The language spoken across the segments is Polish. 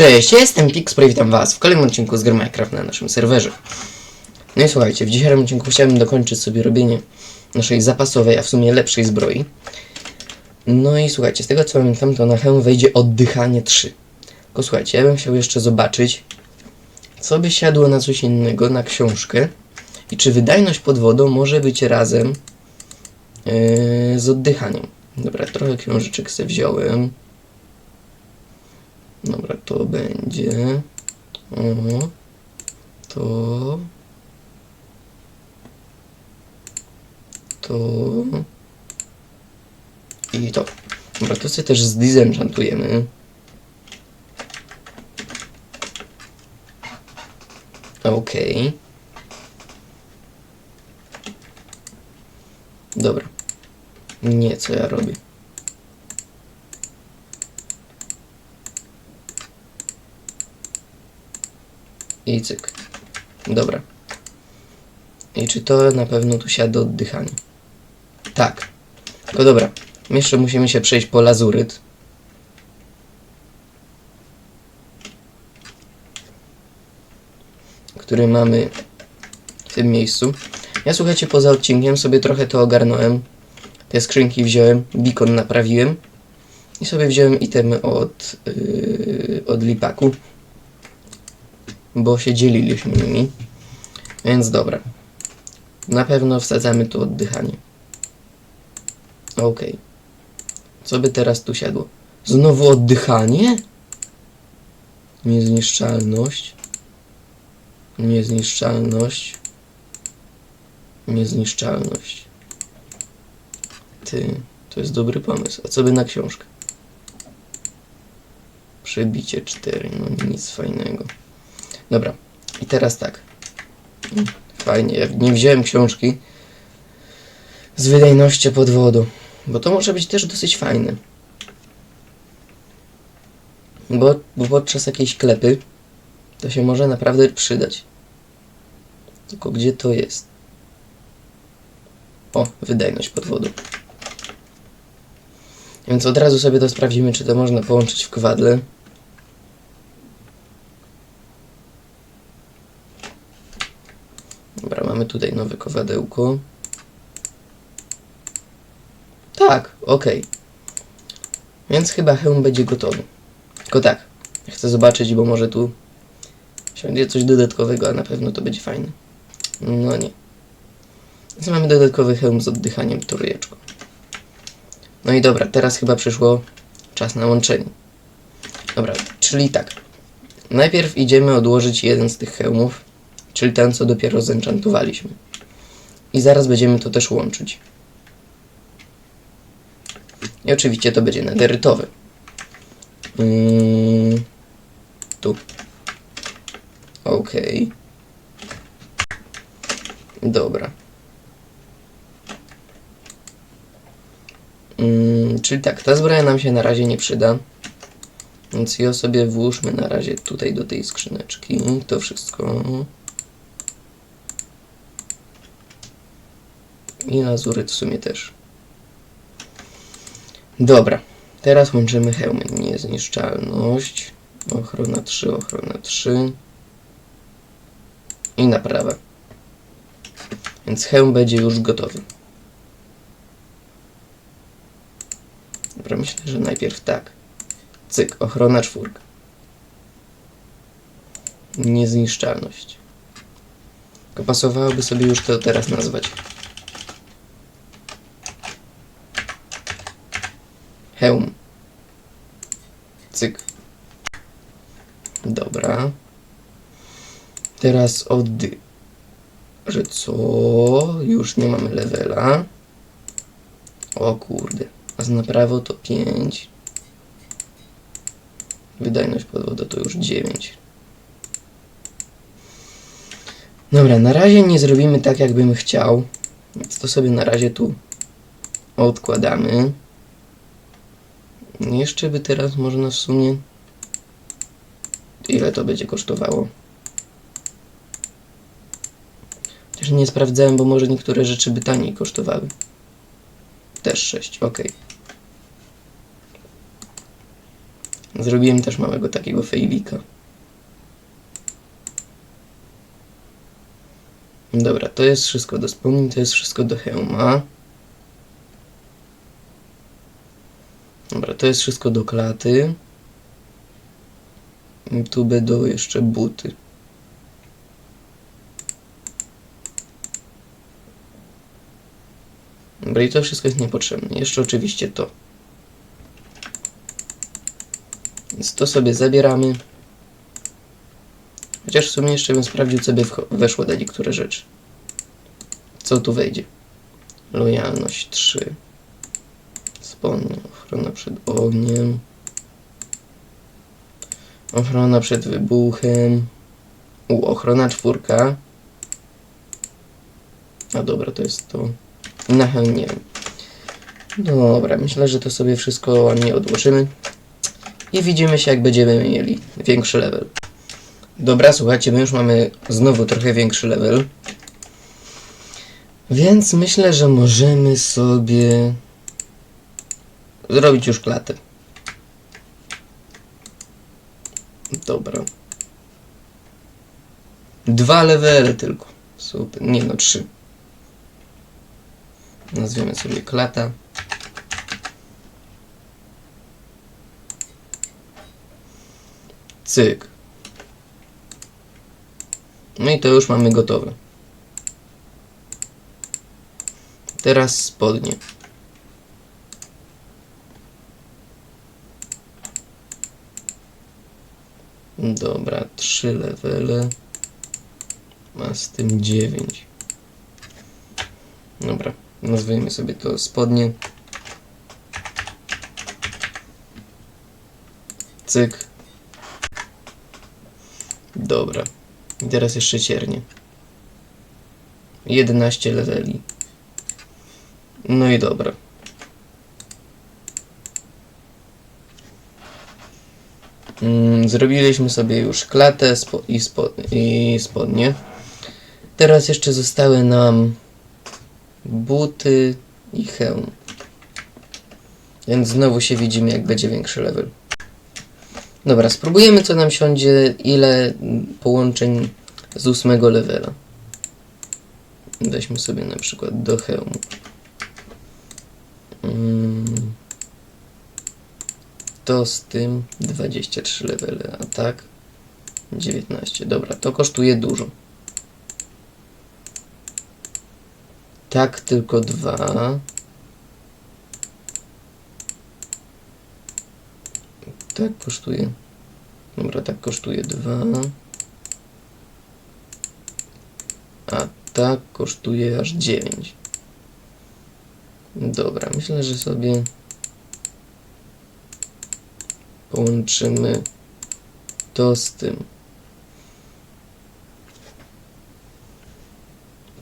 Cześć, jestem Pixpray, witam was w kolejnym odcinku z gry Minecraft na naszym serwerze. No i słuchajcie, w dzisiejszym odcinku chciałbym dokończyć sobie robienie naszej zapasowej, a w sumie lepszej zbroi. No i słuchajcie, z tego co pamiętam, to na hełm wejdzie oddychanie 3. Tylko słuchajcie, ja bym chciał jeszcze zobaczyć, co by siadło na coś innego, na książkę i czy wydajność pod wodą może być razem yy, z oddychaniem. Dobra, trochę książeczek sobie wziąłem. Dobra, to będzie. O, to. To. I to. Dobra, to sobie też zdisenchantujemy. Okej. Dobra. Nie, co ja robię. I cyk. Dobra. I czy to na pewno tu siada do oddychania? Tak. Tylko dobra. Jeszcze musimy się przejść po lazuryt. Który mamy w tym miejscu. Ja słuchajcie, poza odcinkiem sobie trochę to ogarnąłem. Te skrzynki wziąłem, beacon naprawiłem. I sobie wziąłem itemy od, yy, od lipaku bo się dzieliliśmy nimi. Więc dobra. Na pewno wsadzamy tu oddychanie. Okej. Co by teraz tu siadło? Znowu oddychanie? Niezniszczalność. Niezniszczalność. Niezniszczalność. Ty, to jest dobry pomysł. A co by na książkę? Przebicie 4, no nic fajnego. Dobra, i teraz tak. Fajnie, ja nie wziąłem książki z wydajnością pod wodą, bo to może być też dosyć fajne. Bo, bo podczas jakiejś klepy to się może naprawdę przydać. Tylko gdzie to jest? O, wydajność pod wodą. Więc od razu sobie to sprawdzimy, czy to można połączyć w kwadle. Dobra, mamy tutaj nowe kowadełko. Tak, okej. Więc chyba hełm będzie gotowy. Tylko tak, chcę zobaczyć, bo może tu siądzie coś dodatkowego, a na pewno to będzie fajne. No nie. Więc mamy dodatkowy hełm z oddychaniem trójeczką. No i dobra, teraz chyba przyszło czas na łączenie. Dobra, czyli tak. Najpierw idziemy odłożyć jeden z tych hełmów czyli ten, co dopiero zenchantowaliśmy. I zaraz będziemy to też łączyć. I oczywiście to będzie nederytowy. Mm, tu. Ok. Dobra. Mm, czyli tak, ta zbroja nam się na razie nie przyda. Więc ją sobie włóżmy na razie tutaj do tej skrzyneczki. To wszystko. I lazuryt w sumie też. Dobra. Teraz łączymy hełmy. Niezniszczalność. Ochrona 3, ochrona 3. I naprawa. Więc hełm będzie już gotowy. Dobra, myślę, że najpierw tak. Cyk, ochrona czwórka. Niezniszczalność. Tylko pasowałoby sobie już to teraz nazwać. Hełm. Cyk. Dobra. Teraz oddy... Że co? Już nie mamy levela. O kurde. A z naprawo to 5. Wydajność pod wodą to już 9. Dobra, na razie nie zrobimy tak, jakbym chciał. Więc to sobie na razie tu odkładamy. Jeszcze by teraz można w sumie... Ile to będzie kosztowało? Chociaż nie sprawdzałem, bo może niektóre rzeczy by taniej kosztowały. Też 6, ok. Zrobiłem też małego takiego fejlika. Dobra, to jest wszystko do wspomnień, to jest wszystko do hełma. Dobra, to jest wszystko do klaty. I tu będą jeszcze buty. Dobra, i to wszystko jest niepotrzebne. Jeszcze oczywiście to. Więc to sobie zabieramy. Chociaż w sumie jeszcze bym sprawdził, co by weszło na niektóre rzeczy. Co tu wejdzie? Lojalność 3. Spodnie, ochrona przed ogniem. Ochrona przed wybuchem. U, ochrona czwórka. A dobra, to jest to. Na hełm nie wiem. Dobra, myślę, że to sobie wszystko ładnie odłożymy. I widzimy się, jak będziemy mieli większy level. Dobra, słuchajcie, my już mamy znowu trochę większy level. Więc myślę, że możemy sobie zrobić już klatę. Dobra. Dwa levely tylko. Super. Nie no, trzy. Nazwiemy sobie klata. Cyk. No i to już mamy gotowe. Teraz spodnie. Dobra, trzy levele. Ma z tym dziewięć. Dobra, nazwijmy sobie to spodnie. Cyk. Dobra. I teraz jeszcze ciernie. 11 leveli. No i dobra. Zrobiliśmy sobie już klatę i, i spodnie. Teraz jeszcze zostały nam buty i hełm. Więc znowu się widzimy, jak będzie większy level. Dobra, spróbujemy co nam siądzie, ile mm, połączeń z ósmego levela. Weźmy sobie na przykład do hełmu. Mm. To z tym 23 levele, a tak 19. Dobra, to kosztuje dużo. Tak, tylko dwa. Tak kosztuje. Dobra, tak kosztuje dwa. A tak kosztuje aż 9. Dobra, myślę, że sobie połączymy to z tym.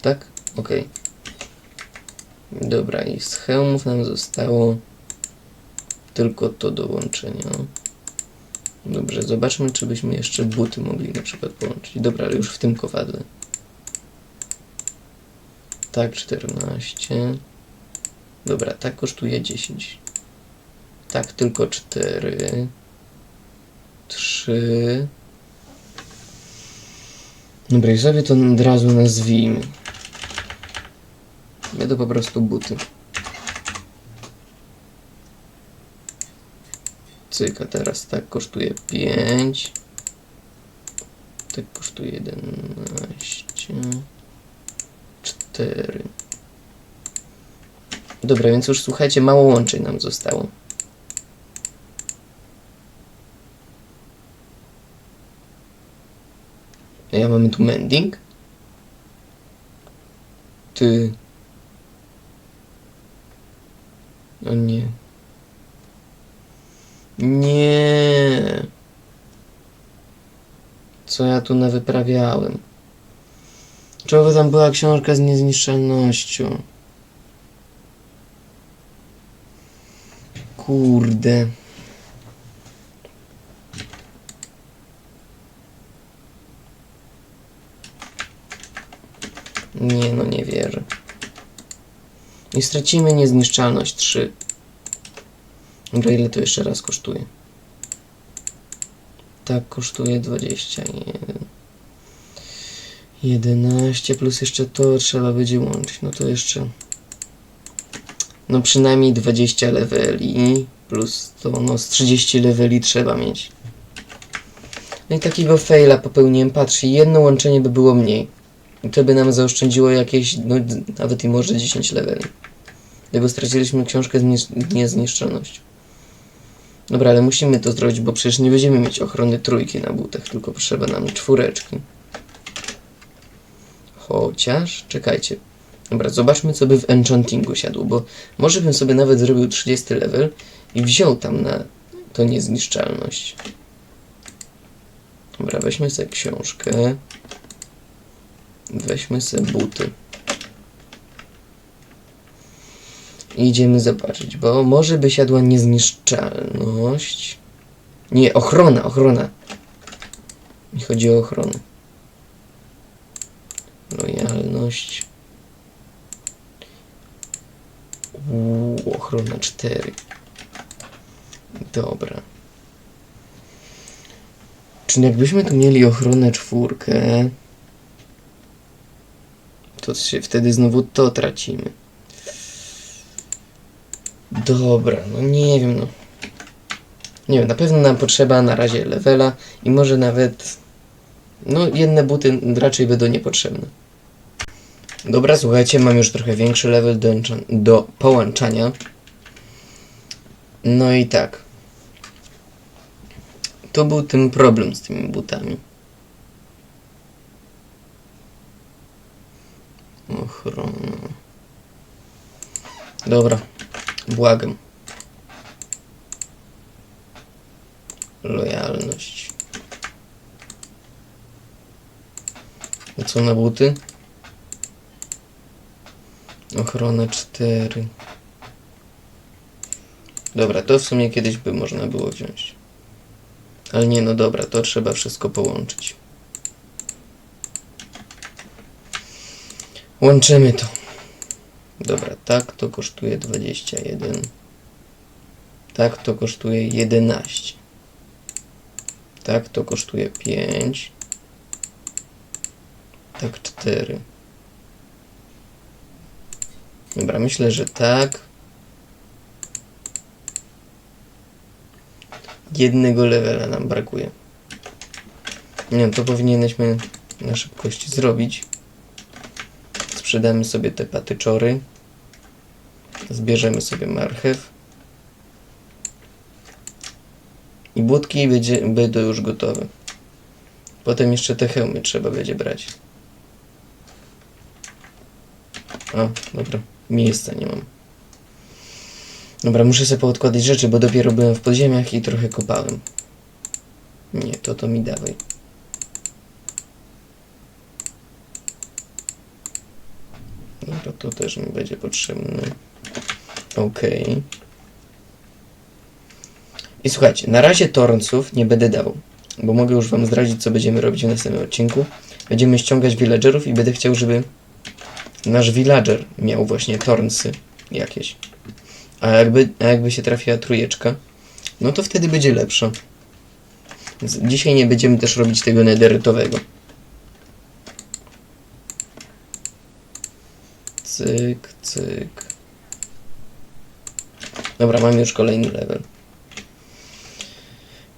Tak? Ok. Dobra, i z hełmów nam zostało tylko to do łączenia. Dobrze, zobaczmy, czy byśmy jeszcze buty mogli na przykład połączyć. Dobra, ale już w tym kowadle. Tak, 14. Dobra, tak kosztuje 10. Tak, tylko 4. 3. Dobra, i sobie to od razu nazwijmy. Będą po prostu buty. Cyka teraz tak kosztuje 5. Tak kosztuje 11. 4. Dobra, więc już słuchajcie, mało łączeń nam zostało. Ja mamy tu mending. Ty. O nie. Nie. Co ja tu nawyprawiałem? Czego tam była książka z niezniszczalnością? Kurde. Nie no, nie wierzę. I stracimy niezniszczalność 3. Dobra, ile to jeszcze raz kosztuje? tak kosztuje 21. 11 plus jeszcze to trzeba będzie łączyć. No to jeszcze. No przynajmniej 20 leveli plus to no z 30 leveli trzeba mieć. No i takiego faila popełniłem. Patrz, jedno łączenie by było mniej. To by nam zaoszczędziło jakieś, no nawet i może 10 leveli. Gdyby straciliśmy książkę z niezniszczalnością. Dobra, ale musimy to zrobić, bo przecież nie będziemy mieć ochrony trójki na butach, tylko potrzeba nam czwóreczki. Chociaż, czekajcie. Dobra, zobaczmy co by w enchantingu siadło, bo może bym sobie nawet zrobił 30 level i wziął tam na to niezniszczalność. Dobra, weźmy sobie książkę. Weźmy sobie buty. I idziemy zobaczyć, bo może by siadła niezniszczalność. Nie, ochrona, ochrona. Mi chodzi o ochronę. Lojalność. Uuu, ochrona 4. Dobra. Czyli jakbyśmy tu mieli ochronę czwórkę, to się wtedy znowu to tracimy. Dobra, no nie wiem, no. Nie wiem, na pewno nam potrzeba na razie levela i może nawet, no jedne buty raczej będą niepotrzebne. Dobra, słuchajcie, mam już trochę większy level do, do połączania. No i tak. To był ten problem z tymi butami. Ochrona. Dobra, błagam. Lojalność. A co na buty? Ochrona 4. Dobra, to w sumie kiedyś by można było wziąć. Ale nie, no dobra, to trzeba wszystko połączyć. Łączymy to. Dobra, tak to kosztuje 21. Tak to kosztuje 11. Tak to kosztuje 5. Tak 4. Dobra, myślę, że tak. Jednego levela nam brakuje. Nie to powinieneśmy na szybkość zrobić. Sprzedamy sobie te patyczory. Zbierzemy sobie marchew. I budki będzie, będą już gotowe. Potem jeszcze te hełmy trzeba będzie brać. A, dobra. Miejsca nie mam. Dobra, muszę sobie poodkładać rzeczy, bo dopiero byłem w podziemiach i trochę kopałem. Nie, to to mi dawaj. To też mi będzie potrzebne. Okej. I słuchajcie, na razie tornców nie będę dawał, bo mogę już wam zdradzić, co będziemy robić w następnym odcinku. Będziemy ściągać villagerów i będę chciał, żeby nasz villager miał właśnie tornsy jakieś. A jakby, a jakby się trafiła trójeczka, no to wtedy będzie lepsza. Dzisiaj nie będziemy też robić tego nederytowego. Cyk, cyk. Dobra, mamy już kolejny level.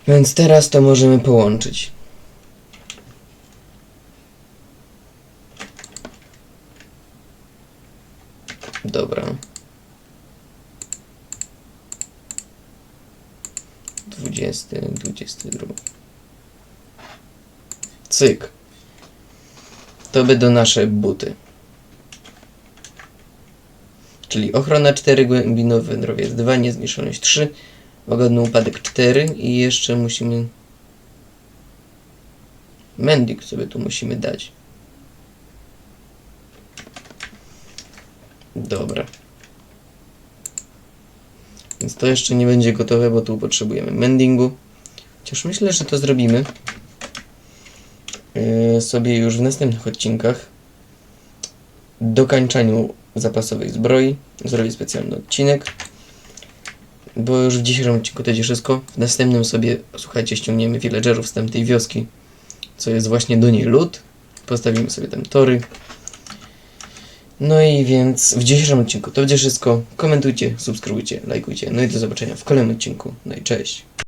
Więc teraz to możemy połączyć. Dobra. Dwudziesty, dwudziesty drugi. Cyk. To będą nasze buty. Czyli ochrona 4, głębinowy wędrowiec 2, niezniszczalność 3, łagodny upadek 4 i jeszcze musimy... Mending sobie tu musimy dać. Dobra. Więc to jeszcze nie będzie gotowe, bo tu potrzebujemy mendingu. Chociaż myślę, że to zrobimy yy, sobie już w następnych odcinkach. Dokańczaniu zapasowej zbroi. Zrobię specjalny odcinek. bo już w dzisiejszym odcinku to będzie wszystko. W następnym sobie, słuchajcie, ściągniemy villagerów z tamtej wioski, co jest właśnie do niej lód. Postawimy sobie tam tory. No i więc w dzisiejszym odcinku to będzie wszystko. Komentujcie, subskrybujcie, lajkujcie. No i do zobaczenia w kolejnym odcinku. No i cześć.